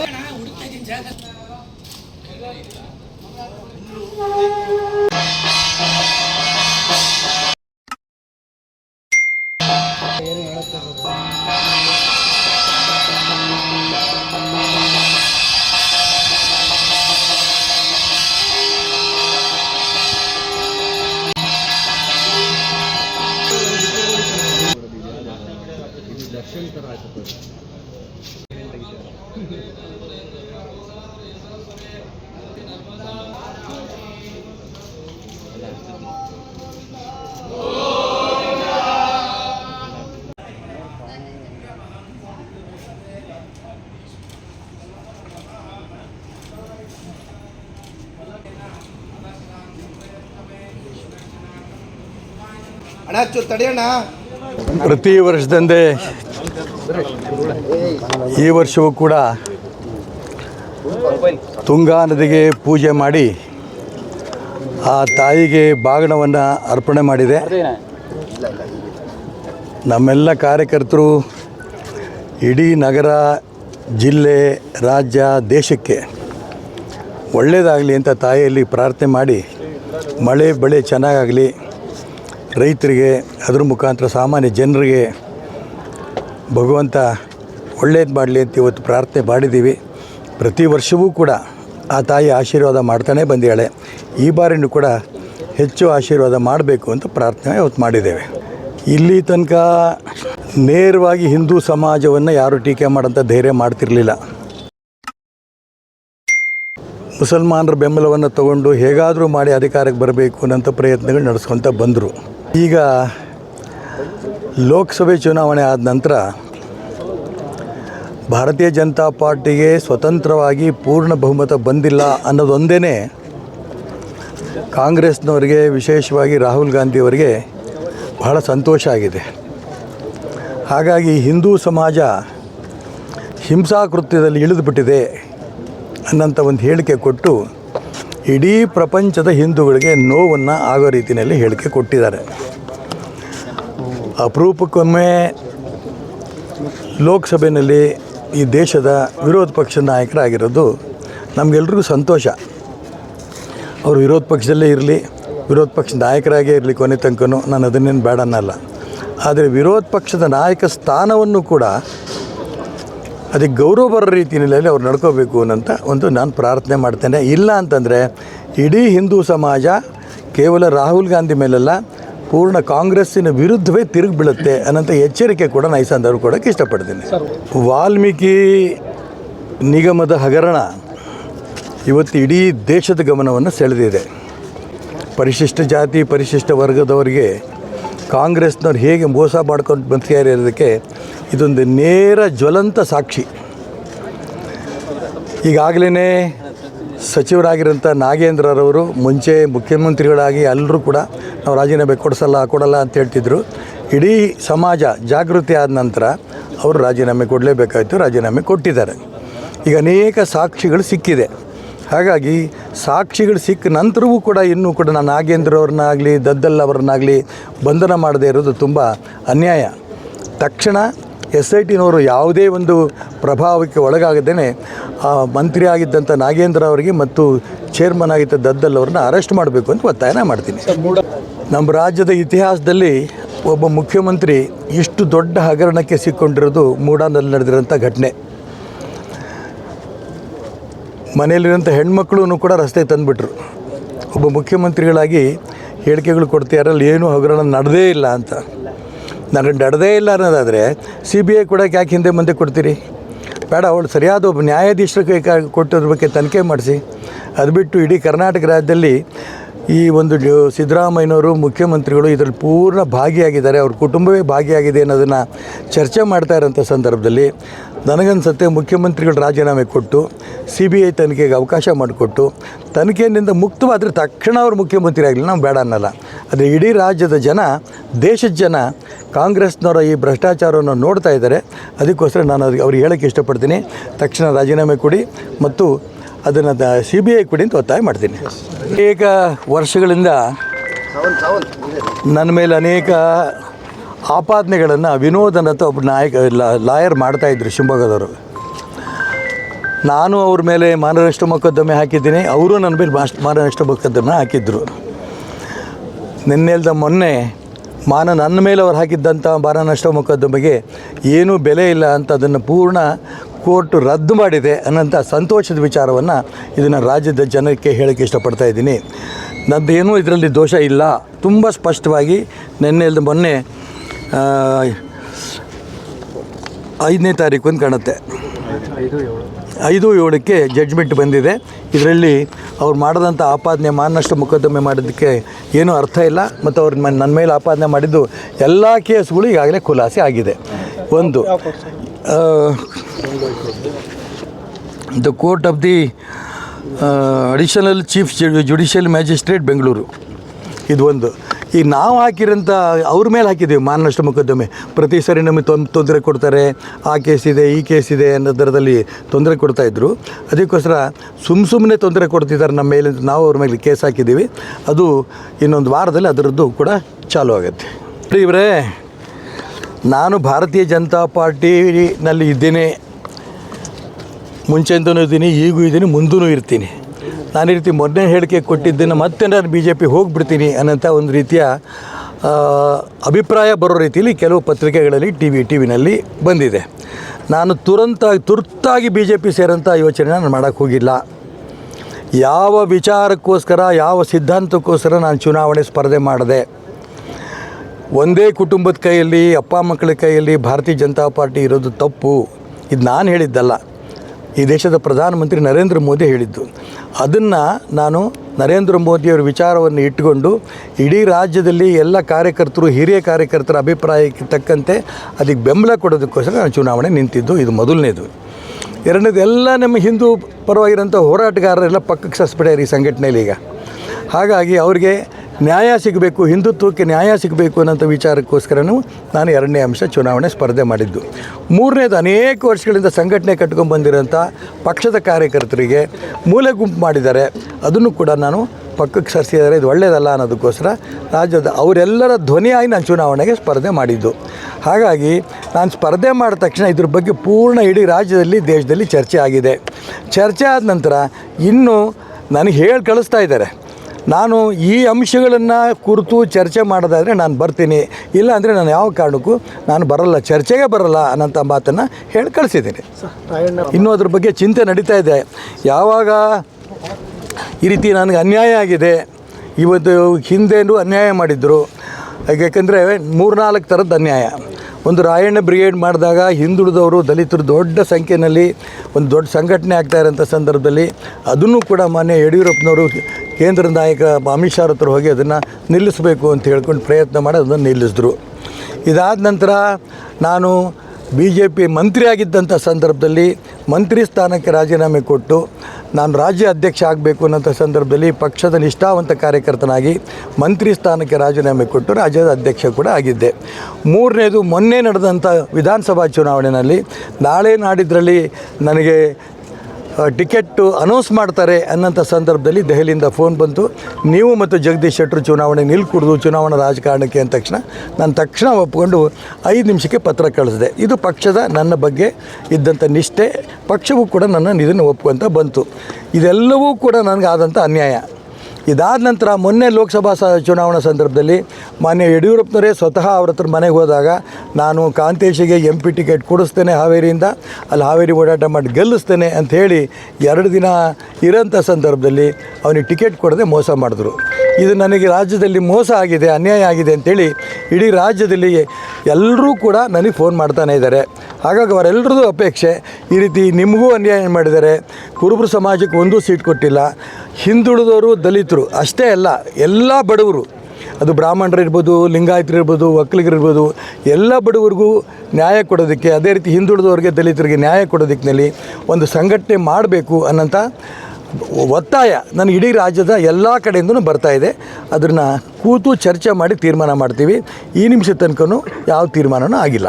ಅಣ್ಣ ಇದ್ದೀನಿ ತಡಿಯಣ್ಣ ಪ್ರತಿ ವರ್ಷದಂತೆ ಈ ವರ್ಷವೂ ಕೂಡ ತುಂಗಾ ನದಿಗೆ ಪೂಜೆ ಮಾಡಿ ಆ ತಾಯಿಗೆ ಬಾಗಣವನ್ನು ಅರ್ಪಣೆ ಮಾಡಿದೆ. ನಮ್ಮೆಲ್ಲ ಕಾರ್ಯಕರ್ತರು ಇಡೀ ನಗರ, ಜಿಲ್ಲೆ, ರಾಜ್ಯ, ದೇಶಕ್ಕೆ ಒಳ್ಳೆಯದಾಗಲಿ ಅಂತ ತಾಯಿಯಲ್ಲಿ ಪ್ರಾರ್ಥನೆ ಮಾಡಿ ಮಳೆ, ಬೆಳೆ ಚೆನ್ನಾಗಾಗಲಿ. ರೈತರಿಗೆ, ಅದ್ರ ಮುಖಾಂತರ ಸಾಮಾನ್ಯ ಜನರಿಗೆ ಭಗವಂತ ಒಳ್ಳೇದು ಮಾಡಲಿ ಅಂತ ಇವತ್ತು ಪ್ರಾರ್ಥನೆ ಮಾಡಿದ್ದೀವಿ. ಪ್ರತಿ ವರ್ಷವೂ ಕೂಡ ಆ ತಾಯಿ ಆಶೀರ್ವಾದ ಮಾಡ್ತಾನೆ ಬಂದಿದ್ದಾಳೆ. ಈ ಬಾರಿನೂ ಕೂಡ ಹೆಚ್ಚು ಆಶೀರ್ವಾದ ಮಾಡಬೇಕು ಅಂತ ಪ್ರಾರ್ಥನೆ ಇವತ್ತು ಮಾಡಿದ್ದೇವೆ. ಇಲ್ಲಿ ತನಕ ನೇರವಾಗಿ ಹಿಂದೂ ಸಮಾಜವನ್ನು ಯಾರು ಟೀಕೆ ಮಾಡೋಂಥ ಧೈರ್ಯ ಮಾಡ್ತಿರಲಿಲ್ಲ. ಮುಸಲ್ಮಾನರ ಬೆಂಬಲವನ್ನು ತಗೊಂಡು ಹೇಗಾದರೂ ಮಾಡಿ ಅಧಿಕಾರಕ್ಕೆ ಬರಬೇಕು ಅನ್ನೋಂಥ ಪ್ರಯತ್ನಗಳು ನಡೆಸ್ಕೊತ ಬಂದರು. ಈಗ ಲೋಕಸಭೆ ಚುನಾವಣೆ ಆದ ನಂತರ ಭಾರತೀಯ ಜನತಾ ಪಾರ್ಟಿಗೆ ಸ್ವತಂತ್ರವಾಗಿ ಪೂರ್ಣ ಬಹುಮತ ಬಂದಿಲ್ಲ ಅನ್ನೋದೊಂದೇ ಕಾಂಗ್ರೆಸ್ನವರಿಗೆ, ವಿಶೇಷವಾಗಿ ರಾಹುಲ್ ಗಾಂಧಿಯವರಿಗೆ ಬಹಳ ಸಂತೋಷ ಆಗಿದೆ. ಹಾಗಾಗಿ ಹಿಂದೂ ಸಮಾಜ ಹಿಂಸಾಕೃತ್ಯದಲ್ಲಿ ಇಳಿದುಬಿಟ್ಟಿದೆ ಅನ್ನೋಂಥ ಒಂದು ಹೇಳಿಕೆ ಕೊಟ್ಟು ಇಡೀ ಪ್ರಪಂಚದ ಹಿಂದೂಗಳಿಗೆ ನೋವನ್ನು ಆಗೋ ರೀತಿಯಲ್ಲಿ ಹೇಳಿಕೆ ಕೊಟ್ಟಿದ್ದಾರೆ. ಅಪರೂಪಕ್ಕೊಮ್ಮೆ ಲೋಕಸಭೆಯಲ್ಲಿ ಈ ದೇಶದ ವಿರೋಧ ಪಕ್ಷದ ನಾಯಕರಾಗಿರೋದು ನಮಗೆಲ್ರಿಗೂ ಸಂತೋಷ. ಅವರು ವಿರೋಧ ಪಕ್ಷದಲ್ಲೇ ಇರಲಿ, ವಿರೋಧ ಪಕ್ಷದ ನಾಯಕರಾಗೇ ಇರಲಿ ಕೊನೆ ತನಕನೂ ನಾನು ಅದನ್ನೇನು ಬೇಡ ಅನ್ನಲ್ಲ ಆದರೆ ವಿರೋಧ ಪಕ್ಷದ ನಾಯಕ ಸ್ಥಾನವನ್ನು ಕೂಡ ಅದಕ್ಕೆ ಗೌರವ ಬರೋ ರೀತಿಯಲ್ಲಿ ಅವ್ರು ನಡ್ಕೋಬೇಕು ಅನ್ನೋಂಥ ಒಂದು ನಾನು ಪ್ರಾರ್ಥನೆ ಮಾಡ್ತೇನೆ. ಇಲ್ಲ ಅಂತಂದರೆ ಇಡೀ ಹಿಂದೂ ಸಮಾಜ ಕೇವಲ ರಾಹುಲ್ ಗಾಂಧಿ ಮೇಲೆಲ್ಲ ಪೂರ್ಣ ಕಾಂಗ್ರೆಸ್ಸಿನ ವಿರುದ್ಧವೇ ತಿರುಗಿ ಬೀಳುತ್ತೆ ಅನ್ನೋಂಥ ಎಚ್ಚರಿಕೆ ಕೂಡ ನಾನು ಈ ಸಂದರ್ಭ ಕೊಡೋಕ್ಕೆ ಇಷ್ಟಪಡ್ತೀನಿ. ವಾಲ್ಮೀಕಿ ನಿಗಮದ ಹಗರಣ ಇವತ್ತು ಇಡೀ ದೇಶದ ಗಮನವನ್ನು ಸೆಳೆದಿದೆ. ಪರಿಶಿಷ್ಟ ಜಾತಿ ಪರಿಶಿಷ್ಟ ವರ್ಗದವರಿಗೆ ಕಾಂಗ್ರೆಸ್ನವ್ರು ಹೇಗೆ ಮೋಸ ಮಾಡ್ಕೊಂಡು ಬಂತಿದ್ದಾರೆ ಅನ್ನೋದಕ್ಕೆ ಇದೊಂದು ನೇರ ಜ್ವಲಂತ ಸಾಕ್ಷಿ. ಈಗಾಗಲೇ ಸಚಿವರಾಗಿರೋಂಥ ನಾಗೇಂದ್ರರವರು ಮುಂಚೆ ಮುಖ್ಯಮಂತ್ರಿಗಳಾಗಿ ಎಲ್ಲರೂ ಕೂಡ ನಾವು ರಾಜೀನಾಮೆ ಕೊಡಿಸಲ್ಲ, ಕೊಡಲ್ಲ ಅಂತ ಹೇಳ್ತಿದ್ರು. ಇಡೀ ಸಮಾಜ ಜಾಗೃತಿ ಆದ ನಂತರ ಅವರು ರಾಜೀನಾಮೆ ಕೊಡಲೇಬೇಕಾಯಿತು, ರಾಜೀನಾಮೆ ಕೊಟ್ಟಿದ್ದಾರೆ. ಈಗ ಅನೇಕ ಸಾಕ್ಷಿಗಳು ಸಿಕ್ಕಿದೆ. ಹಾಗಾಗಿ ಸಾಕ್ಷಿಗಳು ಸಿಕ್ಕ ನಂತರವೂ ಕೂಡ ಇನ್ನೂ ಕೂಡ ನಾನು ನಾಗೇಂದ್ರವ್ರನ್ನಾಗಲಿ, ದದ್ದಲ್ ಅವರನ್ನಾಗಲಿ ಬಂಧನ ಮಾಡದೇ ಇರೋದು ತುಂಬ ಅನ್ಯಾಯ. ತಕ್ಷಣ ಎಸ್ ಐ ಟಿನವರು ಯಾವುದೇ ಒಂದು ಪ್ರಭಾವಕ್ಕೆ ಒಳಗಾಗದೇ ಆ ಮಂತ್ರಿ ಆಗಿದ್ದಂಥ ನಾಗೇಂದ್ರ ಅವರಿಗೆ ಮತ್ತು ಚೇರ್ಮನ್ ಆಗಿದ್ದ ದದ್ದಲ್ ಅವ್ರನ್ನ ಅರೆಸ್ಟ್ ಮಾಡಬೇಕು ಅಂತ ಒತ್ತಾಯನ ಮಾಡ್ತೀನಿ. ನಮ್ಮ ರಾಜ್ಯದ ಇತಿಹಾಸದಲ್ಲಿ ಒಬ್ಬ ಮುಖ್ಯಮಂತ್ರಿ ಇಷ್ಟು ದೊಡ್ಡ ಹಗರಣಕ್ಕೆ ಸಿಕ್ಕೊಂಡಿರೋದು ಮೂಡಾನಲ್ಲಿ ನಡೆದಿರೋಂಥ ಘಟನೆ. ಮನೆಯಲ್ಲಿರೋಂಥ ಹೆಣ್ಮಕ್ಳು ಕೂಡ ರಸ್ತೆ ತಂದುಬಿಟ್ರು. ಒಬ್ಬ ಮುಖ್ಯಮಂತ್ರಿಗಳಾಗಿ ಹೇಳಿಕೆಗಳು ಕೊಡ್ತಾರಲ್ಲಿ ಏನೂ ಹಗರಣ ನಡೆದೇ ಇಲ್ಲ ಅಂತ. ನನಗೆ ನಡೆದೇ ಇಲ್ಲ ಅನ್ನೋದಾದರೆ ಸಿ ಬಿ ಐ ಕೊಡೋಕೆ ಯಾಕೆ ಹಿಂದೆ ಮುಂದೆ ಕೊಡ್ತೀರಿ? ಬೇಡ, ಅವಳು ಸರಿಯಾದ ಒಬ್ಬ ನ್ಯಾಯಾಧೀಶರ ಕೈ ಕಾ- ಕೊಟ್ಟಿದ್ರ ಬಗ್ಗೆ ತನಿಖೆ ಮಾಡಿಸಿ. ಅದು ಬಿಟ್ಟು ಇಡೀ ಕರ್ನಾಟಕ ರಾಜ್ಯದಲ್ಲಿ ಈ ಒಂದು ಸಿದ್ದರಾಮಯ್ಯನವರು ಮುಖ್ಯಮಂತ್ರಿಗಳು ಇದರಲ್ಲಿ ಪೂರ್ಣ ಭಾಗಿಯಾಗಿದ್ದಾರೆ. ಅವ್ರ ಕುಟುಂಬವೇ ಭಾಗಿಯಾಗಿದೆ ಅನ್ನೋದನ್ನು ಚರ್ಚೆ ಮಾಡ್ತಾ ಇರೋಂಥ ಸಂದರ್ಭದಲ್ಲಿ ನನಗನ್ಸುತ್ತೆ ಮುಖ್ಯಮಂತ್ರಿಗಳು ರಾಜೀನಾಮೆ ಕೊಟ್ಟು, ಸಿ ಬಿ ಐ ತನಿಖೆಗೆ ಅವಕಾಶ ಮಾಡಿಕೊಟ್ಟು, ತನಿಖೆಯಿಂದ ಮುಕ್ತವಾದರೆ ತಕ್ಷಣ ಅವರು ಮುಖ್ಯಮಂತ್ರಿ ಆಗಲಿ, ನಾವು ಬೇಡ ಅನ್ನಲ್ಲ. ಆದರೆ ಇಡೀ ರಾಜ್ಯದ ಜನ, ದೇಶದ ಜನ ಕಾಂಗ್ರೆಸ್ನವರ ಈ ಭ್ರಷ್ಟಾಚಾರವನ್ನು ನೋಡ್ತಾ ಇದ್ದಾರೆ. ಅದಕ್ಕೋಸ್ಕರ ನಾನು ಅದಕ್ಕೆ ಅವ್ರಿಗೆ ಹೇಳೋಕ್ಕೆ ಇಷ್ಟಪಡ್ತೀನಿ. ತಕ್ಷಣ ರಾಜೀನಾಮೆ ಕೊಡಿ ಮತ್ತು ಅದನ್ನು ಸಿ ಬಿ ಐ ಕೊಡಿ ಅಂತ ಒತ್ತಾಯ ಮಾಡ್ತೀನಿ. ಅನೇಕ ವರ್ಷಗಳಿಂದ ನನ್ನ ಮೇಲೆ ಅನೇಕ ಆಪಾದನೆಗಳನ್ನು ವಿನೋದನ ಅಂತ ಒಬ್ಬ ನಾಯಕ ಲಾಯರ್ ಮಾಡ್ತಾಯಿದ್ರು ಶಿವಮೊಗ್ಗದವರು. ನಾನು ಅವ್ರ ಮೇಲೆ ಮಾನನಷ್ಟ ಮೊಕದ್ದಮೆ ಹಾಕಿದ್ದೀನಿ. ಅವರು ನನ್ನ ಮೇಲೆ ಮಾಸ್, ಮಾನನಷ್ಟ ಮೊಕದ್ದಮೆ ಹಾಕಿದ್ದರು ನಿನ್ನೆಲ್ದ ಮೊನ್ನೆ ಮಾನ ನನ್ನ ಮೇಲೆ ಅವ್ರು ಹಾಕಿದ್ದಂಥ ಮಾನನಷ್ಟ ಮೊಕದ್ದಮೆಗೆ ಏನೂ ಬೆಲೆ ಇಲ್ಲ ಅಂತ ಅದನ್ನು ಪೂರ್ಣ ಕೋರ್ಟ್ ರದ್ದು ಮಾಡಿದೆ ಅನ್ನೋಂಥ ಸಂತೋಷದ ವಿಚಾರವನ್ನು ಇದನ್ನು ರಾಜ್ಯದ ಜನಕ್ಕೆ ಹೇಳೋಕ್ಕೆ ಇಷ್ಟಪಡ್ತಾ ಇದ್ದೀನಿ. ನದ್ದೇನೂ ಇದರಲ್ಲಿ ದೋಷ ಇಲ್ಲ. ತುಂಬ ಸ್ಪಷ್ಟವಾಗಿ ನಿನ್ನೆಲ್ದ ಮೊನ್ನೆ ಆ, ಐದನೇ ತಾರೀಕು ಅಂತ ಕಾಣುತ್ತೆ. ಐದು ಏಳಕ್ಕೆ ಜಡ್ಜ್ಮೆಂಟ್ ಬಂದಿದೆ. ಇದರಲ್ಲಿ ಅವ್ರು ಮಾಡಿದಂಥ ಆಪಾದನೆ ಮಾನಷ್ಟು ಮೊಕದ್ದಮೆ ಮಾಡೋದಕ್ಕೆ ಏನೂ ಅರ್ಥ ಇಲ್ಲ. ಮತ್ತು ಅವ್ರು ನನ್ನ ಮೇಲೆ ಆಪಾದನೆ ಮಾಡಿದ್ದು ಎಲ್ಲ ಕೇಸ್ಗಳು ಈಗಾಗಲೇ ಖುಲಾಸೆ ಆಗಿದೆ. ಒಂದು the court of the additional chief judicial magistrate Bengaluru ಇದು ಒಂದು ಈಗ ನಾವು ಹಾಕಿರೋಂಥ, ಅವ್ರ ಮೇಲೆ ಹಾಕಿದ್ದೀವಿ, ಮಾನನಷ್ಟ ಮೊಕದ್ದಮೆ. ಪ್ರತಿ ಸಾರಿ ನಮಗೆ ತೊಂದ್ ತೊಂದರೆ ಕೊಡ್ತಾರೆ, ಆ ಕೇಸ್ ಇದೆ, ಈ ಕೇಸ್ ಇದೆ ಅನ್ನೋ ಥರದಲ್ಲಿ ತೊಂದರೆ ಕೊಡ್ತಾಯಿದ್ರು ಅದಕ್ಕೋಸ್ಕರ ಸುಮ್ಮ ಸುಮ್ಮನೆ ತೊಂದರೆ ಕೊಡ್ತಿದ್ದಾರೆ ನಮ್ಮ ಮೇಲೆ ನಾವು ಅವ್ರ ಮೇಲೆ ಕೇಸ್ ಹಾಕಿದ್ದೀವಿ. ಅದು ಇನ್ನೊಂದು ವಾರದಲ್ಲಿ ಅದರದ್ದು ಕೂಡ ಚಾಲು ಆಗುತ್ತೆ. ಇವರೇ ನಾನು ಭಾರತೀಯ ಜನತಾ ಪಾರ್ಟಿನಲ್ಲಿ ಇದ್ದೇನೆ, ಮುಂಚೆಯಿಂದನೂ ಇದ್ದೀನಿ, ಈಗೂ ಇದ್ದೀನಿ ಮುಂದೂ ಇರ್ತೀನಿ. ನಾನು ಈ ರೀತಿ ಮೊದಲನೇ ಹೇಳಿಕೆ ಕೊಟ್ಟಿದ್ದನ್ನು ಮತ್ತೆ ನಾನು ಬಿ ಜೆ ಪಿ ಹೋಗಿಬಿಡ್ತೀನಿ ಅನ್ನೋಂಥ ಒಂದು ರೀತಿಯ ಅಭಿಪ್ರಾಯ ಬರೋ ರೀತಿಯಲ್ಲಿ ಕೆಲವು ಪತ್ರಿಕೆಗಳಲ್ಲಿ ಟಿ ವಿ ಟಿ ವಿನಲ್ಲಿ ಬಂದಿದೆ. ನಾನು ತುರಂತ ತುರ್ತಾಗಿ ಬಿ ಜೆ ಪಿ ಸೇರೋಂಥ ಯೋಚನೆ ನಾನು ಮಾಡೋಕ್ಕೆ ಹೋಗಿಲ್ಲ. ಯಾವ ವಿಚಾರಕ್ಕೋಸ್ಕರ, ಯಾವ ಸಿದ್ಧಾಂತಕ್ಕೋಸ್ಕರ ನಾನು ಚುನಾವಣೆ ಸ್ಪರ್ಧೆ ಮಾಡಿದೆ? ಒಂದೇ ಕುಟುಂಬದ ಕೈಯಲ್ಲಿ, ಅಪ್ಪ ಮಕ್ಕಳ ಕೈಯಲ್ಲಿ ಭಾರತೀಯ ಜನತಾ ಪಾರ್ಟಿ ಇರೋದು ತಪ್ಪು. ಇದು ನಾನು ಹೇಳಿದ್ದಲ್ಲ. ಈ ದೇಶದ ಪ್ರಧಾನಮಂತ್ರಿ ನರೇಂದ್ರ ಮೋದಿ ಹೇಳಿದ್ದು. ಅದನ್ನು ನಾನು ನರೇಂದ್ರ ಮೋದಿಯವರ ವಿಚಾರವನ್ನು ಇಟ್ಟುಕೊಂಡು ಇಡೀ ರಾಜ್ಯದಲ್ಲಿ ಎಲ್ಲ ಕಾರ್ಯಕರ್ತರು, ಹಿರಿಯ ಕಾರ್ಯಕರ್ತರ ಅಭಿಪ್ರಾಯಕ್ಕೆ ತಕ್ಕಂತೆ ಅದಕ್ಕೆ ಬೆಂಬಲ ಕೊಡೋದಕ್ಕೋಸ್ಕರ ನಾನು ಚುನಾವಣೆ ನಿಂತಿದ್ದು. ಇದು ಮೊದಲನೇದು. ಎರಡನೇದು, ಎಲ್ಲ ನಮ್ಮ ಹಿಂದೂ ಪರವಾಗಿರೋಂಥ ಹೋರಾಟಗಾರರೆಲ್ಲ ಪಕ್ಕಕ್ಕೆ ಸಸ್ಬಿಟ್ಟಾರೆ ಈ ಸಂಘಟನೆಯಲ್ಲಿ ಈಗ. ಹಾಗಾಗಿ ಅವ್ರಿಗೆ ನ್ಯಾಯ ಸಿಗಬೇಕು, ಹಿಂದುತ್ವಕ್ಕೆ ನ್ಯಾಯ ಸಿಗಬೇಕು ಅನ್ನೋಂಥ ವಿಚಾರಕ್ಕೋಸ್ಕರನೂ ನಾನು ಎರಡನೇ ಅಂಶ ಚುನಾವಣೆ ಸ್ಪರ್ಧೆ ಮಾಡಿದ್ದು. ಮೂರನೇದು ಅನೇಕ ವರ್ಷಗಳಿಂದ ಸಂಘಟನೆ ಕಟ್ಕೊಂಡು ಬಂದಿರೋಂಥ ಪಕ್ಷದ ಕಾರ್ಯಕರ್ತರಿಗೆ ಮೂಲೆ ಗುಂಪು ಮಾಡಿದ್ದಾರೆ. ಅದನ್ನು ಕೂಡ ನಾನು ಪಕ್ಕಕ್ಕೆ ಸರಿಸಿದ್ದಾರೆ ಇದು ಒಳ್ಳೆಯದಲ್ಲ ಅನ್ನೋದಕ್ಕೋಸ್ಕರ ರಾಜ್ಯದ ಅವರೆಲ್ಲರ ಧ್ವನಿಯಾಗಿ ನಾನು ಚುನಾವಣೆಗೆ ಸ್ಪರ್ಧೆ ಮಾಡಿದ್ದು. ಹಾಗಾಗಿ ನಾನು ಸ್ಪರ್ಧೆ ಮಾಡಿದ ತಕ್ಷಣ ಇದ್ರ ಬಗ್ಗೆ ಪೂರ್ಣ ಇಡೀ ರಾಜ್ಯದಲ್ಲಿ, ದೇಶದಲ್ಲಿ ಚರ್ಚೆ ಆಗಿದೆ. ಚರ್ಚೆ ಆದ ನಂತರ ಇನ್ನೂ ನನಗೆ ಹೇಳಿ ಕಳಿಸ್ತಾ ಇದ್ದಾರೆ. ನಾನು ಈ ಅಂಶಗಳನ್ನು ಕುರಿತು ಚರ್ಚೆ ಮಾಡೋದಾದರೆ ನಾನು ಬರ್ತೀನಿ. ಇಲ್ಲ ಅಂದರೆ ನಾನು ಯಾವ ಕಾರಣಕ್ಕೂ ನಾನು ಬರಲ್ಲ ಚರ್ಚೆಗೆ ಬರಲ್ಲ ಅನ್ನೋಂಥ ಮಾತನ್ನು ಹೇಳಿ ಕಳಿಸಿದ್ದೀನಿ. ಇನ್ನೂ ಅದ್ರ ಬಗ್ಗೆ ಚಿಂತೆ ನಡೀತಾ ಇದೆ. ಯಾವಾಗ ಈ ರೀತಿ ನನಗೆ ಅನ್ಯಾಯ ಆಗಿದೆ ಇವತ್ತು ಹಿಂದೆನೂ ಅನ್ಯಾಯ ಮಾಡಿದ್ದರು ಯಾಕೆಂದರೆ ಮೂರ್ನಾಲ್ಕು ಥರದ್ದು ಅನ್ಯಾಯ. ಒಂದು ರಾಯಣ್ಣ ಬ್ರಿಗೇಡ್ ಮಾಡಿದಾಗ ಹಿಂದುಳಿದವರು ದಲಿತರು ದೊಡ್ಡ ಸಂಖ್ಯೆಯಲ್ಲಿ ಒಂದು ದೊಡ್ಡ ಸಂಘಟನೆ ಆಗ್ತಾ ಇರೋಂಥ ಸಂದರ್ಭದಲ್ಲಿ ಅದನ್ನು ಕೂಡ ಮಾನ್ಯ ಯಡಿಯೂರಪ್ಪನವರು ಕೇಂದ್ರ ನಾಯಕ ಅಮಿತ್ ಶಾ ಹತ್ರ ಹೋಗಿ ಅದನ್ನು ನಿಲ್ಲಿಸಬೇಕು ಅಂತ ಹೇಳ್ಕೊಂಡು ಪ್ರಯತ್ನ ಮಾಡಿ ಅದನ್ನು ನಿಲ್ಲಿಸಿದ್ರು. ಇದಾದ ನಂತರ ನಾನು ಬಿ ಜೆ ಪಿ ಮಂತ್ರಿ ಆಗಿದ್ದಂಥ ಸಂದರ್ಭದಲ್ಲಿ ಮಂತ್ರಿ ಸ್ಥಾನಕ್ಕೆ ರಾಜೀನಾಮೆ ಕೊಟ್ಟು ನಾನು ರಾಜ್ಯ ಅಧ್ಯಕ್ಷ ಆಗಬೇಕು ಅನ್ನೋಂಥ ಸಂದರ್ಭದಲ್ಲಿ ಪಕ್ಷದ ನಿಷ್ಠಾವಂತ ಕಾರ್ಯಕರ್ತನಾಗಿ ಮಂತ್ರಿ ಸ್ಥಾನಕ್ಕೆ ರಾಜೀನಾಮೆ ಕೊಟ್ಟು ರಾಜ್ಯದ ಅಧ್ಯಕ್ಷ ಕೂಡ ಆಗಿದ್ದೆ. ಮೂರನೇದು ಮೊನ್ನೆ ನಡೆದಂಥ ವಿಧಾನಸಭಾ ಚುನಾವಣೆಯಲ್ಲಿ ನಾಳೆ ನಾಡಿದ್ರಲ್ಲಿ ನನಗೆ ಟಿಕೆಟ್ಟು ಅನೌನ್ಸ್ ಮಾಡ್ತಾರೆ ಅನ್ನೋಂಥ ಸಂದರ್ಭದಲ್ಲಿ ದೆಹಲಿಯಿಂದ ಫೋನ್ ಬಂತು. ನೀವು ಮತ್ತು ಜಗದೀಶ್ ಶೆಟ್ಟರು ಚುನಾವಣೆ ನಿಲ್ಕೂಡ್ದು, ಚುನಾವಣಾ ರಾಜಕಾರಣಕ್ಕೆ ಅಂದ ತಕ್ಷಣ ನಾನು ತಕ್ಷಣ ಒಪ್ಪಿಕೊಂಡು ಐದು ನಿಮಿಷಕ್ಕೆ ಪತ್ರ ಕಳಿಸಿದೆ. ಇದು ಪಕ್ಷದ ನನ್ನ ಬಗ್ಗೆ ಇದ್ದಂಥ ನಿಷ್ಠೆ, ಪಕ್ಷವೂ ಕೂಡ ನನ್ನ ಇದನ್ನು ಒಪ್ಪುವಂತ ಬಂತು. ಇದೆಲ್ಲವೂ ಕೂಡ ನನಗಾದಂಥ ಅನ್ಯಾಯ. ಇದಾದ ನಂತರ ಮೊನ್ನೆ ಲೋಕಸಭಾ ಸ ಚುನಾವಣಾ ಸಂದರ್ಭದಲ್ಲಿ ಮಾನ್ಯ ಯಡಿಯೂರಪ್ಪನವರೇ ಸ್ವತಃ ಅವ್ರ ಹತ್ರ ಮನೆಗೆ ಹೋದಾಗ ನಾನು ಕಾಂತೇಶಿಗೆ ಎಂ ಪಿ ಟಿಕೆಟ್ ಕೊಡಿಸ್ತೇನೆ ಹಾವೇರಿಯಿಂದ, ಅಲ್ಲಿ ಹಾವೇರಿ ಓಡಾಟ ಮಾಡಿ ಗೆಲ್ಲಿಸ್ತೇನೆ ಅಂತ ಹೇಳಿ ಎರಡು ದಿನ ಇರೋಂಥ ಸಂದರ್ಭದಲ್ಲಿ ಅವನಿಗೆ ಟಿಕೆಟ್ ಕೊಡದೆ ಮೋಸ ಮಾಡಿದ್ರು. ಇದು ನನಗೆ ರಾಜ್ಯದಲ್ಲಿ ಮೋಸ ಆಗಿದೆ, ಅನ್ಯಾಯ ಆಗಿದೆ ಅಂತೇಳಿ ಇಡೀ ರಾಜ್ಯದಲ್ಲಿ ಎಲ್ಲರೂ ಕೂಡ ನನಗೆ ಫೋನ್ ಮಾಡ್ತಾನೆ ಇದ್ದಾರೆ. ಹಾಗಾಗಿ ಅವರೆಲ್ಲರದ್ದು ಅಪೇಕ್ಷೆ, ಈ ರೀತಿ ನಿಮಗೂ ಅನ್ಯಾಯ ಮಾಡಿದ್ದಾರೆ ಕುರುಬರು ಸಮಾಜಕ್ಕೆ ಒಂದೂ ಸೀಟ್ ಕೊಟ್ಟಿಲ್ಲ. ಹಿಂದುಳಿದವರು ದಲಿತರು, ಅಷ್ಟೇ ಅಲ್ಲ, ಎಲ್ಲ ಬಡವರು, ಅದು ಬ್ರಾಹ್ಮಣರು ಇರ್ಬೋದು, ಲಿಂಗಾಯತರು ಇರ್ಬೋದು ಒಕ್ಕಲಿಗರಿರ್ಬೋದು ಎಲ್ಲ ಬಡವರಿಗೂ ನ್ಯಾಯ ಕೊಡೋದಕ್ಕೆ, ಅದೇ ರೀತಿ ಹಿಂದುಳಿದವ್ರಿಗೆ, ದಲಿತರಿಗೆ ನ್ಯಾಯ ಕೊಡೋದಕ್ಕಿನಲ್ಲಿ ಒಂದು ಸಂಘಟನೆ ಮಾಡಬೇಕು ಅನ್ನೋಂಥ ಒತ್ತಾಯ ನನ್ನ ಇಡೀ ರಾಜ್ಯದ ಎಲ್ಲ ಕಡೆಯಿಂದನೂ ಬರ್ತಾ ಇದೆ. ಅದನ್ನು ಕೂತು ಚರ್ಚೆ ಮಾಡಿ ತೀರ್ಮಾನ ಮಾಡ್ತೀವಿ. ಈ ನಿಮಿಷ ತನಕನೂ ಯಾವ ತೀರ್ಮಾನವೂ ಆಗಿಲ್ಲ.